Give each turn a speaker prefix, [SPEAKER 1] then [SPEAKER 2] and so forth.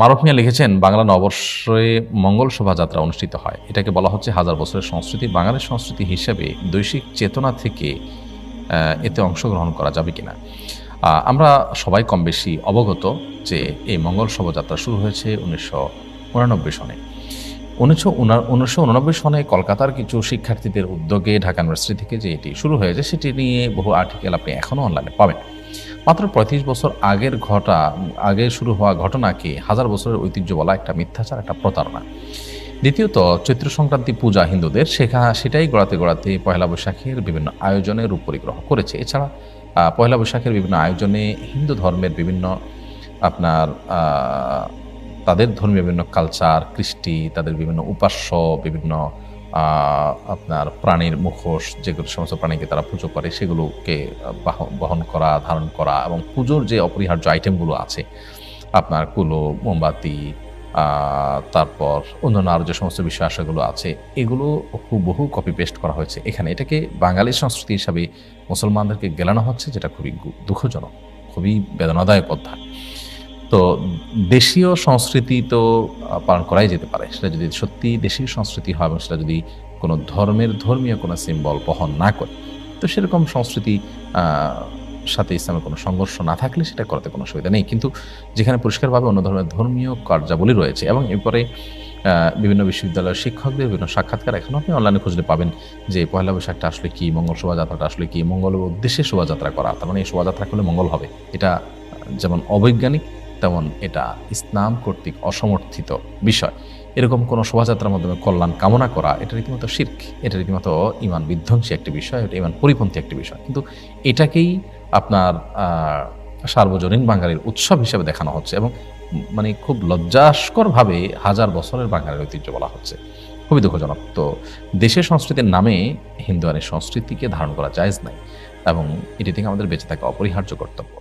[SPEAKER 1] মারুফ মিয়া লিখেছেন, বাংলা নববর্ষে মঙ্গল শোভাযাত্রা অনুষ্ঠিত হয়। এটাকে বলা হচ্ছে হাজার বছরের সংস্কৃতি। বাঙালির সংস্কৃতি হিসেবে দৈশিক চেতনা থেকে এতে অংশগ্রহণ করা যাবে কিনা? আমরা সবাই কম বেশি অবগত যে এই মঙ্গল শোভাযাত্রা শুরু হয়েছে উনিশশো উনানব্বই সনে। উনিশশো উনিশশো উননব্বই সনে কলকাতার কিছু শিক্ষার্থীদের উদ্যোগে ঢাকা ইউনিভার্সিটি থেকে যে এটি শুরু হয়েছে, সেটি নিয়ে বহু আর্টিকেল আপনি এখনও অনলাইনে পাবেন। মাত্র পঁয়ত্রিশ বছর আগের ঘটা, আগে শুরু হওয়া ঘটনাকে হাজার বছরের ঐতিহ্য বলা একটা মিথ্যাচার, একটা প্রতারণা। দ্বিতীয়ত, চৈত্র সংক্রান্তি পূজা হিন্দুদের শেখা সেটাই গড়াতে গড়াতে পয়লা বৈশাখের বিভিন্ন আয়োজনে রূপ পরিগ্রহ করেছে। এছাড়া পয়লা বৈশাখের বিভিন্ন আয়োজনে হিন্দু ধর্মের বিভিন্ন আপনার তাদের ধর্মীয় বিভিন্ন কালচার কৃষ্টি, তাদের বিভিন্ন উপাস্য, বিভিন্ন আপনার প্রাণীর মুখোশ যেগুলো সমস্ত প্রাণীকে তারা পুজো করে, সেগুলোকে বহন করা, ধারণ করা এবং পুজোর যে অপরিহার্য আইটেমগুলো আছে, আপনার কুলো, মোমবাতি তারপর অন্যান্য আরও যে সমস্ত বিষয় আছে, এগুলো হুবহু কপি পেস্ট করা হয়েছে। এখানে এটাকে বাঙালি সংস্কৃতি হিসাবে মুসলমানদেরকে গেলানো হচ্ছে, যেটা খুবই দুঃখজনক, খুবই বেদনাদায়ক অধ্যায়। তো দেশীয় সংস্কৃতি তো পালন করাই যেতে পারে। সেটা যদি সত্যি দেশীয় সংস্কৃতি হয় এবং সেটা যদি কোনো ধর্মের, ধর্মীয় কোনো সিম্বল বহন না করে, তো সেরকম সংস্কৃতি সাথে ইসলামের কোনো সংঘর্ষ না থাকলে সেটা করাতে কোনো সুবিধা নেই। কিন্তু যেখানে পরিষ্কারভাবে অন্য ধরনের ধর্মীয় কার্যাবলী রয়েছে এবং এরপরে বিভিন্ন বিশ্ববিদ্যালয়ের শিক্ষকদের বিভিন্ন সাক্ষাৎকার এখন আপনি অনলাইনে খুঁজলে পাবেন যে পয়লা বৈশাখটা আসলে কী, মঙ্গল শোভাযাত্রাটা আসলে কি, মঙ্গলের উদ্দেশ্যে শোভাযাত্রা করা। তার মানে এই শোভাযাত্রা করলে মঙ্গল হবে। এটা যেমন অবৈজ্ঞানিক তেমন এটা ইসলাম কর্তৃক অসমর্থিত বিষয়। এরকম কোনো শোভাযাত্রার মাধ্যমে কল্যাণ কামনা করা, এটা রীতিমতো শির্ক, এটা রীতিমতো ইমান বিধ্বংসী একটি বিষয়, এটা ইমান পরিপন্থী একটি বিষয়। কিন্তু এটাকেই আপনার সার্বজনীন বাঙালির উৎসব হিসেবে দেখানো হচ্ছে এবং মানে খুব লজ্জাস্করভাবে হাজার বছরের বাঙালির ঐতিহ্য বলা হচ্ছে। খুবই দুঃখজনক। তো দেশের সংস্কৃতির নামে হিন্দু আনের সংস্কৃতিকে ধারণ করা জায়েজ নাই এবং এটি থেকে আমাদের বেঁচে থাকা অপরিহার্য কর্তব্য।